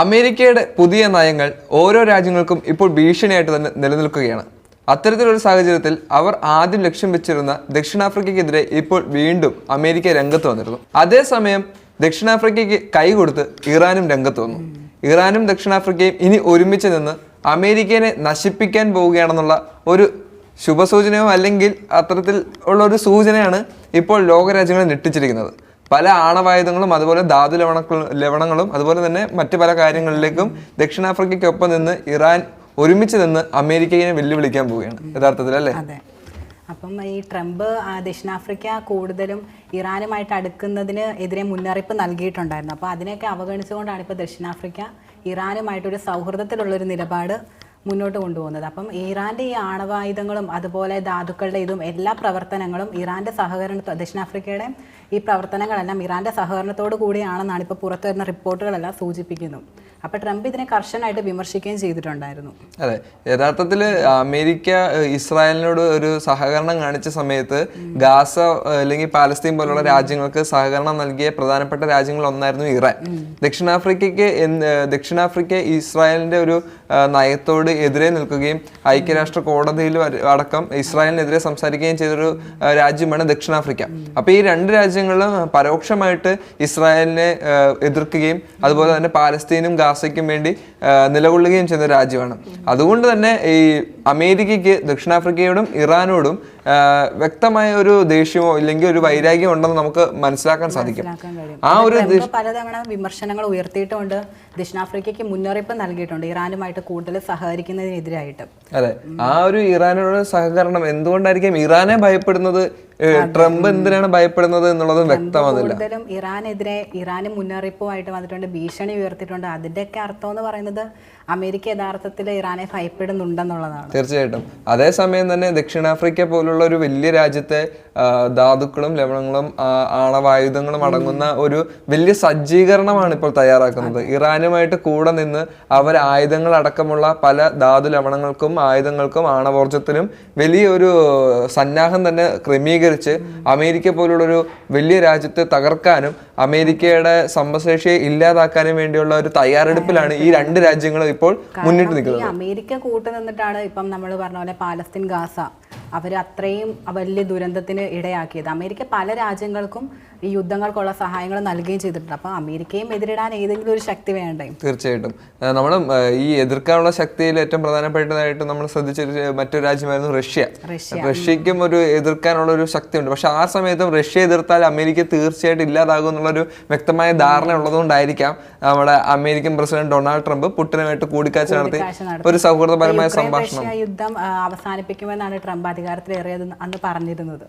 അമേരിക്കയുടെ പുതിയ നയങ്ങൾ ഓരോ രാജ്യങ്ങൾക്കും ഇപ്പോൾ ഭീഷണിയായിട്ട് തന്നെ നിലനിൽക്കുകയാണ്. അത്തരത്തിലൊരു സാഹചര്യത്തിൽ അവർ ആദ്യം ലക്ഷ്യം വെച്ചിരുന്ന ദക്ഷിണാഫ്രിക്കയ്ക്കെതിരെ ഇപ്പോൾ വീണ്ടും അമേരിക്ക രംഗത്ത് വന്നിരുന്നു. അതേസമയം ദക്ഷിണാഫ്രിക്കയ്ക്ക് കൈ കൊടുത്ത് ഇറാനും രംഗത്ത് വന്നു. ഇറാനും ദക്ഷിണാഫ്രിക്കയും ഇനി ഒരുമിച്ച് നിന്ന് അമേരിക്കയെ നശിപ്പിക്കാൻ പോവുകയാണെന്നുള്ള ഒരു ശുഭസൂചനയോ അല്ലെങ്കിൽ അത്തരത്തിൽ ഉള്ള ഒരു സൂചനയാണ് ഇപ്പോൾ ലോകരാജ്യങ്ങളെ ഞെട്ടിച്ചിരിക്കുന്നത്. പല ആണവായുധങ്ങളും അതുപോലെ ധാതു ലവണ ലവണങ്ങളും അതുപോലെ തന്നെ മറ്റു പല കാര്യങ്ങളിലേക്കും ദക്ഷിണാഫ്രിക്കയ്ക്കൊപ്പം നിന്ന് ഇറാൻ ഒരുമിച്ച് നിന്ന് അമേരിക്കയെ വെല്ലുവിളിക്കാൻ പോവുകയാണ്. യഥാർത്ഥത്തിൽ അല്ലേ? അപ്പം ഈ ട്രംപ് ദക്ഷിണാഫ്രിക്ക കൂടുതലും ഇറാനുമായിട്ട് അടുക്കുന്നതിന് എതിരെ മുന്നറിയിപ്പ് നൽകിയിട്ടുണ്ടായിരുന്നു. അപ്പോൾ അതിനെയൊക്കെ അവഗണിച്ചുകൊണ്ടാണ് ഇപ്പോൾ ദക്ഷിണാഫ്രിക്ക ഇറാനുമായിട്ടൊരു സൗഹൃദത്തിലുള്ളൊരു നിലപാട് മുന്നോട്ട് കൊണ്ടുപോകുന്നത്. അപ്പം ഇറാന്റെ ഈ ആണവായുധങ്ങളും അതുപോലെ ധാതുക്കളുടെ ഇതും എല്ലാ പ്രവർത്തനങ്ങളും ഇറാന്റെ സഹകരണത്തോ ദക്ഷിണാഫ്രിക്കയുടെ ഈ പ്രവർത്തനങ്ങളെല്ലാം ഇറാന്റെ സഹകരണത്തോടു കൂടിയാണെന്നാണ് ഇപ്പോൾ പുറത്തു വരുന്ന റിപ്പോർട്ടുകളെല്ലാം സൂചിപ്പിക്കുന്നു. അപ്പോൾ ട്രംപ് ഇതിനെ കർശനമായിട്ട് വിമർശിക്കുകയും ചെയ്തിട്ടുണ്ടായിരുന്നു. അതെ യഥാർത്ഥത്തിൽ അമേരിക്ക ഇസ്രായേലിനോട് ഒരു സഹകരണം കാണിച്ച സമയത്ത് ഗാസ അല്ലെങ്കിൽ പാലസ്തീൻ പോലുള്ള രാജ്യങ്ങൾക്ക് സഹകരണം നൽകിയ പ്രധാനപ്പെട്ട രാജ്യങ്ങളിൽ ഒന്നായിരുന്നു ഇറാൻ. ദക്ഷിണാഫ്രിക്കയ്ക്ക് ദക്ഷിണാഫ്രിക്ക ഇസ്രായേലിന്റെ ഒരു നയത്തോട് എതിരെ നിൽക്കുകയും ഐക്യരാഷ്ട്ര കോടതിയിൽ അടക്കം ഇസ്രായേലിനെതിരെ സംസാരിക്കുകയും ചെയ്തൊരു രാജ്യമാണ് ദക്ഷിണാഫ്രിക്ക. അപ്പൊ ഈ രണ്ട് രാജ്യങ്ങളും പരോക്ഷമായിട്ട് ഇസ്രായേലിനെ എതിർക്കുകയും അതുപോലെ തന്നെ പാലസ്തീനും ഗാസയ്ക്കും വേണ്ടി നിലകൊള്ളുകയും ചെയ്യുന്ന രാജ്യമാണ്. അതുകൊണ്ട് തന്നെ ഈ അമേരിക്കയ്ക്ക് ദക്ഷിണാഫ്രിക്കയോടും ഇറാനോടും വ്യക്തമായ ഒരു ദേഷ്യമോ ഇല്ലെങ്കിൽ ഒരു വൈരാഗ്യം ഉണ്ടെന്ന് നമുക്ക് മനസ്സിലാക്കാൻ സാധിക്കും. ആ ഒരു പലതവണ വിമർശനങ്ങൾ ഉയർത്തിയിട്ടുണ്ട്. ദക്ഷിണാഫ്രിക്കയ്ക്ക് മുന്നറിയിപ്പ് നൽകിയിട്ടുണ്ട്. ഇറാനുമായിട്ട് കൂടുതൽ സഹകരിക്കുന്നതിനെതിരായിട്ട്. അതെ. ആ ഒരു ഇറാനോട് സഹകരണം എന്തുകൊണ്ടായിരിക്കും? ഇറാനെ ഭയപ്പെടുന്നത് ട്രംപ് എന്തിനാണ് ഭയപ്പെടുന്നത് എന്നുള്ളത് വ്യക്തമാകുന്നില്ല കൂടുതലും ഇറാനെതിരെ ഇറാന് മുന്നറിയിപ്പുമായിട്ട് വന്നിട്ടുണ്ട് ഭീഷണി ഉയർത്തിയിട്ടുണ്ട്. അതിന്റെയൊക്കെ അർത്ഥം എന്ന് പറയുന്നത് അമേരിക്ക യഥാർത്ഥത്തിൽ ഇറാനെ ഭയപ്പെടുന്നുണ്ടെന്നുള്ളതാണ്. തീർച്ചയായിട്ടും. അതേസമയം തന്നെ ദക്ഷിണാഫ്രിക്ക പോലുള്ള ഒരു വലിയ രാജ്യത്തെ ധാതുക്കളും ലവണങ്ങളും ആണവായുധങ്ങളും അടങ്ങുന്ന ഒരു വലിയ സജ്ജീകരണമാണ് ഇപ്പോൾ തയ്യാറാക്കുന്നത്. ഇറാനുമായിട്ട് കൂടെ നിന്ന് അവർ ആയുധങ്ങൾ അടക്കമുള്ള പല ധാതു ലവണങ്ങൾക്കും ആയുധങ്ങൾക്കും ആണവോർജത്തിനും വലിയൊരു സന്നാഹം തന്നെ ക്രമീകരിച്ച് അമേരിക്ക പോലുള്ളൊരു വലിയ രാജ്യത്തെ തകർക്കാനും അമേരിക്കയുടെ സമ്പദ്ശേഷിയെ ഇല്ലാതാക്കാനും വേണ്ടിയുള്ള ഒരു തയ്യാറെടുപ്പിലാണ് ഈ രണ്ട് രാജ്യങ്ങളും ഇപ്പോൾ മുന്നിട്ട് നിൽക്കുന്നത്. അമേരിക്ക കൂട്ടു നിന്നിട്ടാണ് ഇപ്പം നമ്മൾ പറഞ്ഞ പോലെ പാലസ്തീൻ ഗാസ അവർ അത്രയും വലിയ ദുരന്തത്തിന് ഇടയാക്കിയത്. അമേരിക്ക പല രാജ്യങ്ങൾക്കും ഈ യുദ്ധങ്ങൾക്കുള്ള സഹായങ്ങൾ നൽകുകയും ചെയ്തിട്ടുണ്ട്. അപ്പോൾ അമേരിക്കയും എതിരിടാൻ ഏതെങ്കിലും ഒരു ശക്തി വേണ്ടേ? തീർച്ചയായിട്ടും. നമ്മൾ ഈ എതിർക്കാനുള്ള ശക്തിയിൽ ഏറ്റവും പ്രധാനപ്പെട്ടതായിട്ട് നമ്മൾ ശ്രദ്ധിച്ചൊരു മറ്റൊരു രാജ്യമായിരുന്നു റഷ്യ. റഷ്യ. റഷ്യക്കും ഒരു എതിർക്കാനുള്ള ഒരു ശക്തിയുണ്ട്. പക്ഷെ ആ സമയത്തും റഷ്യ എതിർത്താൽ അമേരിക്ക തീർച്ചയായിട്ടും ഇല്ലാതാകും എന്നുള്ളൊരു വ്യക്തമായ ധാരണ ഉള്ളതുകൊണ്ടായിരിക്കാം നമ്മുടെ അമേരിക്കൻ പ്രസിഡന്റ് ഡൊണാൾഡ് ട്രംപ് പുട്ടിനുമായിട്ട് കൂടിക്കാഴ്ച നടത്തി ഒരു സൗഹൃദപരമായ സംഭാഷണം. യുദ്ധം അവസാനിപ്പിക്കുമെന്നാണ് ട്രംപ് അധികാരത്തിലേറിയത് അന്ന് പറഞ്ഞിരുന്നത്.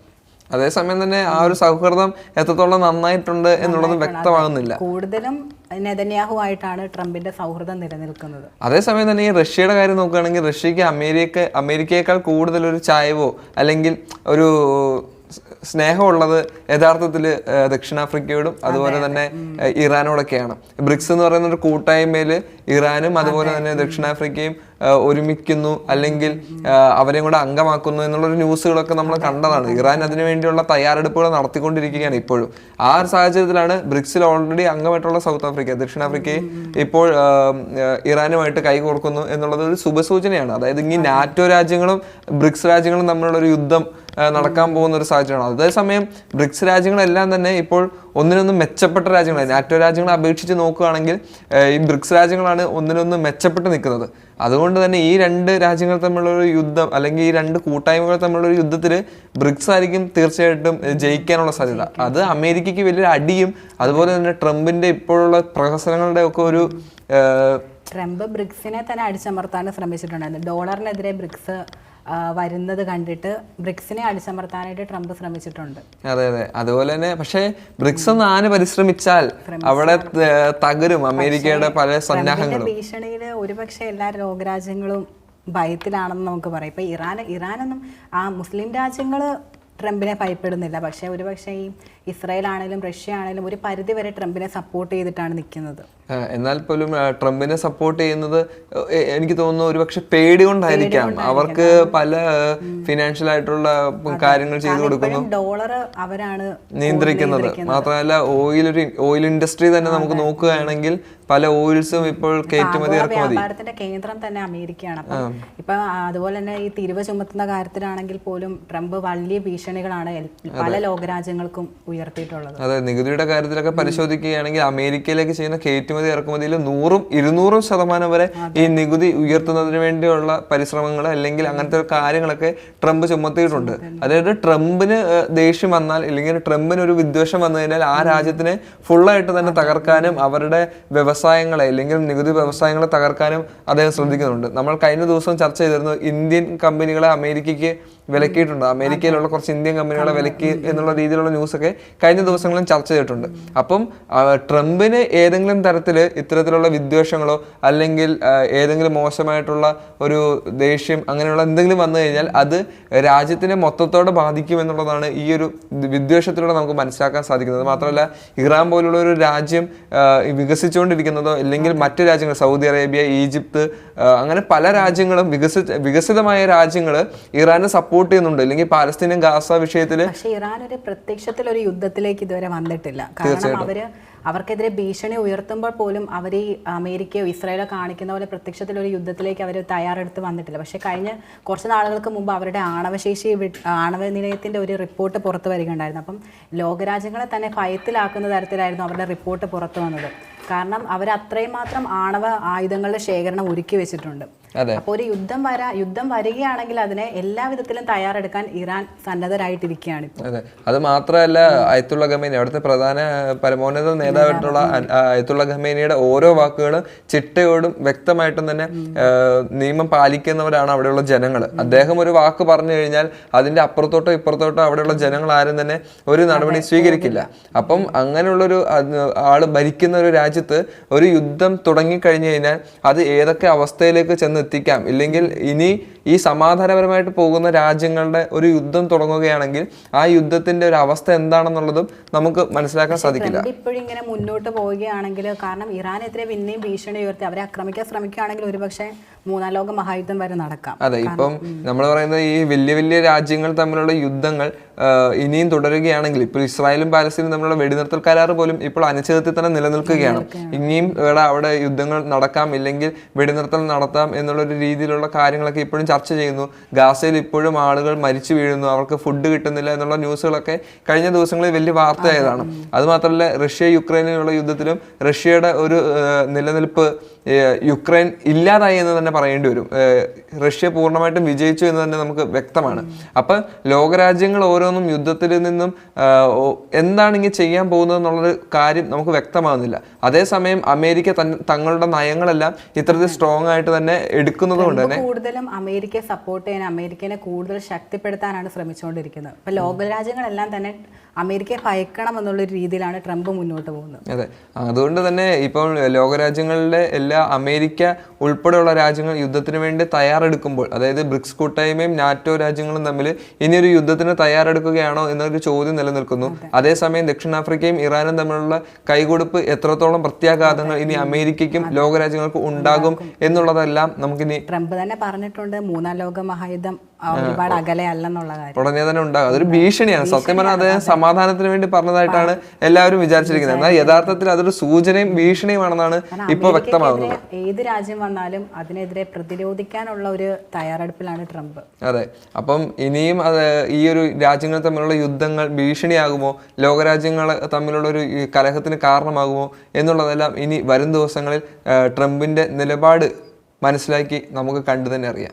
അതേസമയം തന്നെ ആ ഒരു സൗഹൃദം എത്രത്തോളം നന്നായിട്ടുണ്ട് എന്നുള്ളത് വ്യക്തമാകുന്നില്ല. കൂടുതലും നെതന്യാഹു ആയിട്ടാണ് ട്രംപിന്റെ സൗഹൃദം നിലനിൽക്കുന്നത്. അതേസമയം തന്നെ ഈ റഷ്യയുടെ കാര്യം നോക്കുകയാണെങ്കിൽ റഷ്യക്ക് അമേരിക്ക അമേരിക്കയേക്കാൾ കൂടുതൽ ഒരു ചായവോ അല്ലെങ്കിൽ ഒരു സ്നേഹമുള്ളത് യഥാർത്ഥത്തിൽ ദക്ഷിണാഫ്രിക്കയോടും അതുപോലെ തന്നെ ഇറാനോടൊക്കെയാണ്. ബ്രിക്സ് എന്ന് പറയുന്ന ഒരു കൂട്ടായ്മയിൽ ഇറാനും അതുപോലെ തന്നെ ദക്ഷിണാഫ്രിക്കയും ഒരുമിക്കുന്നു അല്ലെങ്കിൽ അവരെയും കൂടെ അംഗമാക്കുന്നു എന്നുള്ളൊരു ന്യൂസുകളൊക്കെ നമ്മൾ കണ്ടതാണ്. ഇറാൻ അതിനു വേണ്ടിയുള്ള തയ്യാറെടുപ്പുകൾ നടത്തിക്കൊണ്ടിരിക്കുകയാണ് ഇപ്പോഴും. ആ ഒരു സാഹചര്യത്തിലാണ് ബ്രിക്സിൽ ഓൾറെഡി അംഗമായിട്ടുള്ള സൗത്ത് ആഫ്രിക്ക ദക്ഷിണാഫ്രിക്കയെ ഇപ്പോൾ ഇറാനുമായിട്ട് കൈകോർക്കുന്നു എന്നുള്ളത് ഒരു ശുഭസൂചനയാണ്. അതായത് ഇനി നാറ്റോ രാജ്യങ്ങളും ബ്രിക്സ് രാജ്യങ്ങളും തമ്മിലുള്ള ഒരു യുദ്ധം നടക്കാൻ പോകുന്ന ഒരു സാഹചര്യമാണ്. അതേസമയം ബ്രിക്സ് രാജ്യങ്ങളെല്ലാം തന്നെ ഇപ്പോൾ ഒന്നിനൊന്നും മെച്ചപ്പെട്ട രാജ്യങ്ങളാണ്. നാറ്റോ രാജ്യങ്ങളെ അപേക്ഷിച്ച് നോക്കുകയാണെങ്കിൽ ഈ ബ്രിക്സ് രാജ്യങ്ങളാണ് ഒന്നിനൊന്നും മെച്ചപ്പെട്ട് നിൽക്കുന്നത്. അതുകൊണ്ട് തന്നെ ഈ രണ്ട് രാജ്യങ്ങൾ തമ്മിലുള്ള യുദ്ധം അല്ലെങ്കിൽ ഈ രണ്ട് കൂട്ടായ്മകൾ തമ്മിലുള്ള യുദ്ധത്തിൽ ബ്രിക്സ് ആയിരിക്കും തീർച്ചയായിട്ടും ജയിക്കാനുള്ള സാധ്യത. അത് അമേരിക്കയ്ക്ക് വലിയൊരു അടിയും അതുപോലെ തന്നെ ട്രംപിന്റെ ഇപ്പോഴുള്ള പ്രഹസനങ്ങളുടെ ഒക്കെ ഒരു ട്രംപ് ബ്രിക്സിനെ തന്നെ അടിച്ചമർത്താൻ ശ്രമിച്ചിട്ടുണ്ടായിരുന്നു. ഡോളറിനെതിരെ ബ്രിക്സ് വരുന്നത് കണ്ടിട്ട് ബ്രിക്സിനെ അടിച്ചമർത്താനായിട്ട് ട്രംപ് ശ്രമിച്ചിട്ടുണ്ട്. അതെ അതെ. അതുപോലെ തന്നെ പക്ഷേ ബ്രിക്സ് ഒന്ന് ആന പരിശ്രമിച്ചാൽ അവിടെ തകരും. അമേരിക്കയുടെ പല സന്നാഹങ്ങളും. ഭീഷണിയിൽ ഒരുപക്ഷെ എല്ലാ ലോകരാജ്യങ്ങളും ഭയത്തിലാണെന്ന് നമുക്ക് പറയാം. ഇപ്പൊ ഇറാൻ ഇറാനൊന്നും ആ മുസ്ലിം രാജ്യങ്ങൾ ട്രംപിനെ ഭയപ്പെടുന്നില്ല. പക്ഷേ ഒരുപക്ഷെ ഈ ഇസ്രായേൽ ആണെങ്കിലും റഷ്യ ആണെങ്കിലും ഒരു പരിധി വരെ ട്രംപിനെ സപ്പോർട്ട് ചെയ്തിട്ടാണ് നിൽക്കുന്നത് എന്നാൽ പോലും ട്രംപിനെ സപ്പോർട്ട് ചെയ്യുന്നത് എനിക്ക് തോന്നുന്നു ഒരുപക്ഷെ പേടി കൊണ്ടായിരിക്കാം അവർക്ക് പല ഫിനാൻഷ്യൽ ആയിട്ടുള്ള കാര്യങ്ങൾ ചെയ്തു കൊടുക്കുന്നു. ഡോളർ അവരാണ് നിയന്ത്രിക്കുന്നത്. മാത്രമല്ല ഓയിൽ ഒരു ഓയിൽ ഇൻഡസ്ട്രി തന്നെ നമുക്ക് നോക്കുകയാണെങ്കിൽ പല ഓയിൽസും ഇപ്പോൾ കയറ്റുമതി ഇറക്കുമതി. വ്യാപാരത്തിന്റെ കേന്ദ്രം തന്നെ അമേരിക്കയാണ്. അപ്പം ഇപ്പൊ അതുപോലെ തന്നെ ഈ തിരിവ് ചുമത്തുന്ന കാര്യത്തിലാണെങ്കിൽ പോലും ട്രംപ് വലിയ ഭീഷണികളാണ് പല ലോകരാജ്യങ്ങൾക്കും ഉയർത്തിയിട്ടുള്ളത്. അതെ നികുതിയുടെ കാര്യത്തിലൊക്കെ പരിശോധിക്കുകയാണെങ്കിൽ അമേരിക്കയിലേക്ക് ചെയ്യുന്ന കയറ്റുമതി ഇറക്കുമതിയിൽ നൂറും ഇരുന്നൂറും ശതമാനം വരെ ഈ നികുതി ഉയർത്തുന്നതിന് വേണ്ടിയുള്ള പരിശ്രമങ്ങൾ അല്ലെങ്കിൽ അങ്ങനത്തെ കാര്യങ്ങളൊക്കെ ട്രംപ് ചുമത്തിയിട്ടുണ്ട്. അതായത് ട്രംപിന് ദേഷ്യം വന്നാൽ അല്ലെങ്കിൽ ട്രംപിന് ഒരു വിദ്വേഷം വന്നു കഴിഞ്ഞാൽ ആ രാജ്യത്തിനെ ഫുള്ളായിട്ട് തന്നെ തകർക്കാനും അവരുടെ വ്യവസായങ്ങളെ അല്ലെങ്കിൽ നികുതി വ്യവസായങ്ങളെ തകർക്കാനും അദ്ദേഹം ശ്രദ്ധിക്കുന്നുണ്ട്. നമ്മൾ കഴിഞ്ഞ ദിവസം ചർച്ച ചെയ്തിരുന്നു ഇന്ത്യൻ കമ്പനികളെ അമേരിക്കയ്ക്ക് വിലക്കിയിട്ടുണ്ട്. അമേരിക്കയിലുള്ള കുറച്ച് ഇന്ത്യൻ കമ്പനികളെ വിലക്കി എന്നുള്ള രീതിയിലുള്ള ന്യൂസ് ഒക്കെ കഴിഞ്ഞ ദിവസങ്ങളും ചർച്ച ചെയ്തിട്ടുണ്ട്. അപ്പം ട്രംപിന് ഏതെങ്കിലും തരത്തിൽ ഇത്തരത്തിലുള്ള വിദ്വേഷങ്ങളോ അല്ലെങ്കിൽ ഏതെങ്കിലും മോശമായിട്ടുള്ള ഒരു ദേഷ്യം അങ്ങനെയുള്ള എന്തെങ്കിലും വന്നു കഴിഞ്ഞാൽ അത് രാജ്യത്തിനെ മൊത്തത്തോടെ ബാധിക്കും എന്നുള്ളതാണ് ഈ ഒരു വിദ്വേഷത്തിലൂടെ നമുക്ക് മനസ്സിലാക്കാൻ സാധിക്കുന്നത്. മാത്രമല്ല ഇറാൻ പോലുള്ള ഒരു രാജ്യം വികസിച്ചുകൊണ്ടിരിക്കുന്നതോ അല്ലെങ്കിൽ മറ്റ് രാജ്യങ്ങൾ സൗദി അറേബ്യ ഈജിപ്ത് അങ്ങനെ പല രാജ്യങ്ങളും വികസിച്ച വികസിതമായ രാജ്യങ്ങൾ ഇറാനെ സപ്പോർട്ട് ചെയ്യുന്നുണ്ട്. അല്ലെങ്കിൽ പാലസ്തീനും ഗാസ വിഷയത്തിൽ പക്ഷെ ഇറാൻ ഒരു പ്രത്യക്ഷത്തിൽ ഒരു യുദ്ധത്തിലേക്ക് ഇതുവരെ വന്നിട്ടില്ല. കാരണം അവർ അവർക്കെതിരെ ഭീഷണി ഉയർത്തുമ്പോൾ പോലും അവർ ഈ അമേരിക്കയോ ഇസ്രായേലോ കാണിക്കുന്ന പോലെ പ്രത്യക്ഷത്തിൽ ഒരു യുദ്ധത്തിലേക്ക് അവർ തയ്യാറെടുത്ത് വന്നിട്ടില്ല. പക്ഷെ കഴിഞ്ഞ കുറച്ച് നാളുകൾക്ക് മുമ്പ് അവരുടെ ആണവശേഷി ആണവ നിലയത്തിന്റെ ഒരു റിപ്പോർട്ട് പുറത്തു വരികയുണ്ടായിരുന്നു. അപ്പം ലോകരാജ്യങ്ങളെ തന്നെ ഭയത്തിലാക്കുന്ന തരത്തിലായിരുന്നു അവരുടെ റിപ്പോർട്ട് പുറത്തു വന്നത്. കാരണം അവർ അത്രയും മാത്രം ആണവ ആയുധങ്ങളുടെ ശേഖരണം ഒരുക്കി വെച്ചിട്ടുണ്ട്. അപ്പൊ അപ്പോൾ ഒരു യുദ്ധം വരാ യുദ്ധം വരികയാണെങ്കിൽ അതിനെ എല്ലാ വിധത്തിലും തയ്യാറെടുക്കാൻ ഇറാൻ സന്നദ്ധരായിട്ടിരിക്കുകയാണ് അതെ. അത് മാത്രമല്ല അയത്തുള്ള ഖമേനി അവിടുത്തെ പ്രധാന പരമോന്നത നേതാവായിട്ടുള്ള അയത്തുള്ള ഖമേനിയുടെ ഓരോ വാക്കുകളും ചിട്ടയോടും വ്യക്തമായിട്ടും തന്നെ നിയമം പാലിക്കുന്നവരാണ് അവിടെയുള്ള ജനങ്ങൾ അദ്ദേഹം ഒരു വാക്ക് പറഞ്ഞു കഴിഞ്ഞാൽ അതിന്റെ അപ്പുറത്തോട്ടോ ഇപ്പുറത്തോട്ടോ അവിടെയുള്ള ജനങ്ങൾ ആരും തന്നെ ഒരു നടപടി സ്വീകരിക്കില്ല. അപ്പം അങ്ങനെയുള്ളൊരു ഒരു ആൾ ഭരിക്കുന്ന ഒരു രാജ്യത്ത് ഒരു യുദ്ധം തുടങ്ങിക്കഴിഞ്ഞു കഴിഞ്ഞാൽ അത് ഏതൊക്കെ അവസ്ഥയിലേക്ക് ചെന്ന് എത്തിക്കാം ഇല്ലെങ്കിൽ ഇനി ഈ സമാധാനപരമായിട്ട് പോകുന്ന രാജ്യങ്ങളുടെ ഒരു യുദ്ധം തുടങ്ങുകയാണെങ്കിൽ ആ യുദ്ധത്തിന്റെ ഒരു അവസ്ഥ എന്താണെന്നുള്ളതും നമുക്ക് മനസ്സിലാക്കാൻ സാധിക്കില്ല. ഇപ്പോഴിങ്ങനെ മുന്നോട്ട് പോവുകയാണെങ്കിൽ കാരണം ഇറാനെതിരെ പിന്നെയും ഭീഷണി ഉയർത്തി അവരെ ആക്രമിക്കാൻ ശ്രമിക്കുകയാണെങ്കിൽ ഒരുപക്ഷെ മൂന്നാം ലോക മഹായുദ്ധം വരെ നടക്കാം. അതെ ഇപ്പം നമ്മൾ പറയുന്നത് ഈ വലിയ വലിയ രാജ്യങ്ങൾ തമ്മിലുള്ള യുദ്ധങ്ങൾ ഇനിയും തുടരുകയാണെങ്കിൽ ഇപ്പോൾ ഇസ്രായേലും പാലസ്തീനും തമ്മിലുള്ള വെടിനിർത്തൽ കരാർ പോലും ഇപ്പോൾ അനിശ്ചിതത്തിൽ തന്നെ നിലനിൽക്കുകയാണ്. ഇനിയും ഇവിടെ അവിടെ യുദ്ധങ്ങൾ നടക്കാം ഇല്ലെങ്കിൽ വെടിനിർത്തൽ നടത്താം എന്നുള്ള ഒരു രീതിയിലുള്ള കാര്യങ്ങളൊക്കെ ഇപ്പോഴും ചർച്ച ചെയ്യുന്നു. ഗാസയിൽ ഇപ്പോഴും ആളുകൾ മരിച്ചു വീഴുന്നു അവർക്ക് ഫുഡ് കിട്ടുന്നില്ല എന്നുള്ള ന്യൂസുകളൊക്കെ കഴിഞ്ഞ ദിവസങ്ങളിൽ വലിയ വാർത്തയായതാണ്. അതുമാത്രമല്ല റഷ്യ യുക്രൈനിലുള്ള യുദ്ധത്തിലും റഷ്യയുടെ ഒരു നിലനിൽപ്പ് യുക്രൈൻ ഇല്ലാതായി എന്ന് തന്നെ പറയേണ്ടി വരും. റഷ്യ പൂർണമായിട്ടും വിജയിച്ചു എന്ന് തന്നെ നമുക്ക് വ്യക്തമാണ്. അപ്പം ലോകരാജ്യങ്ങൾ ഓരോന്നും യുദ്ധത്തിൽ നിന്നും എന്താണ് ഇങ്ങനെ ചെയ്യാൻ പോകുന്നത് എന്നുള്ളൊരു കാര്യം നമുക്ക് വ്യക്തമാകുന്നില്ല. അതേസമയം അമേരിക്ക തങ്ങളുടെ നയങ്ങളെല്ലാം ഇത്തരത്തിൽ സ്ട്രോങ് ആയിട്ട് തന്നെ എടുക്കുന്നത് കൊണ്ട് തന്നെ കൂടുതലും അമേരിക്കയെ സപ്പോർട്ട് ചെയ്യാൻ അമേരിക്കനെ കൂടുതൽ ശക്തിപ്പെടുത്താനാണ് ശ്രമിച്ചുകൊണ്ടിരിക്കുന്നത്. ഇപ്പൊ ലോകരാജ്യങ്ങളെല്ലാം തന്നെ അമേരിക്കയെ ഭയക്കണം എന്നുള്ള രീതിയിലാണ് ട്രംപ് മുന്നോട്ട് പോകുന്നത്. അതെ. അതുകൊണ്ട് തന്നെ ഇപ്പോൾ ലോകരാജ്യങ്ങളുടെ എല്ലാ അമേരിക്ക ഉൾപ്പെടെയുള്ള രാജ്യങ്ങൾ യുദ്ധത്തിന് വേണ്ടി തയ്യാറെടുക്കുമ്പോൾ അതായത് ബ്രിക്സ് കൂട്ടായ്മയും നാറ്റോ രാജ്യങ്ങളും തമ്മിൽ ഇനിയൊരു യുദ്ധത്തിന് തയ്യാറെടുക്കുകയാണോ എന്നൊരു ചോദ്യം നിലനിൽക്കുന്നു. അതേസമയം ദക്ഷിണാഫ്രിക്കയും ഇറാനും തമ്മിലുള്ള കൈകൊടുപ്പ് എത്രത്തോളം പ്രത്യാഘാതങ്ങൾ ഇനി അമേരിക്കയ്ക്കും ലോകരാജ്യങ്ങൾക്കും ഉണ്ടാകും. എന്നുള്ളതെല്ലാം നമുക്കിനി ട്രംപ് തന്നെ പറഞ്ഞിട്ടുണ്ട് മൂന്നാം ലോക മഹായുദ്ധം ഒരുപാട് അകലെ അല്ലെന്നുള്ള കാര്യം. ഉടനെ തന്നെ ഉണ്ടാകും. അതൊരു ഭീഷണിയാണ്. സത്യം പറഞ്ഞാൽ അദ്ദേഹം സമാധാനത്തിന് വേണ്ടി പറഞ്ഞതായിട്ടാണ് എല്ലാവരും വിചാരിച്ചിരിക്കുന്നത്. എന്നാൽ യഥാർത്ഥത്തിൽ അതൊരു സൂചനയും ഭീഷണിയുമാണെന്നാണ് ഇപ്പോൾ വ്യക്തമാകുന്നത്. ഏത് രാജ്യം വന്നാലും അതിനെതിരെ പ്രതിരോധിക്കാനുള്ള ഒരു തയ്യാറെടുപ്പിലാണ് ട്രംപ്. അതെ. അപ്പം ഇനിയും അത് ഈ ഒരു രാജ്യങ്ങൾ തമ്മിലുള്ള യുദ്ധങ്ങൾ ഭീഷണിയാകുമോ? ലോകരാജ്യങ്ങൾ തമ്മിലുള്ള ഒരു കലഹത്തിന് കാരണമാകുമോ? എന്നുള്ളതെല്ലാം ഇനി വരും ദിവസങ്ങളിൽ ട്രംപിന്റെ നിലപാട് മനസ്സിലാക്കി നമുക്ക് കണ്ടു തന്നെ അറിയാം.